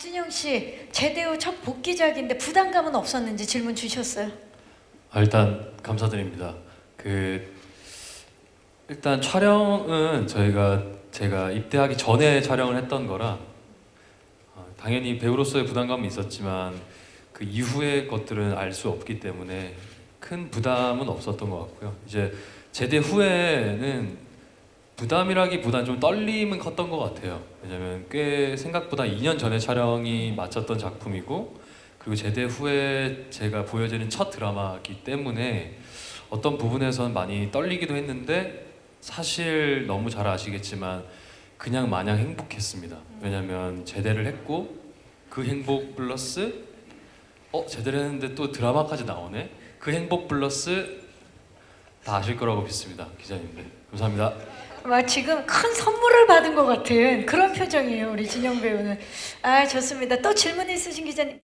박진영 씨 제대 후 첫 복귀작인데 부담감은 없었는지 질문 주셨어요. 아, 일단 감사드립니다. 그 일단 촬영은 저희가 제가 입대하기 전에 촬영을 했던 거라 어, 당연히 배우로서의 부담감은 있었지만 그 이후의 것들은 알 수 없기 때문에 큰 부담은 없었던 것 같고요. 이제 제대 후에는 부담이라기보단 좀 떨림은 컸던 것 같아요. 왜냐면 꽤 생각보다 2년 전에 촬영이 마쳤던 작품이고 그리고 제대 후에 제가 보여지는 첫 드라마이기 때문에 어떤 부분에서는 많이 떨리기도 했는데 사실 너무 잘 아시겠지만 그냥 마냥 행복했습니다. 왜냐면 제대를 했고 그 행복 플러스 어 제대를 했는데 또 드라마까지 나오네. 그 행복 플러스 다 아실 거라고 믿습니다, 기자님들. 감사합니다. 막 지금 큰 선물을 받은 것 같은 그런 표정이에요 우리 진영 배우는. 아 좋습니다. 또 질문 있으신 기자님.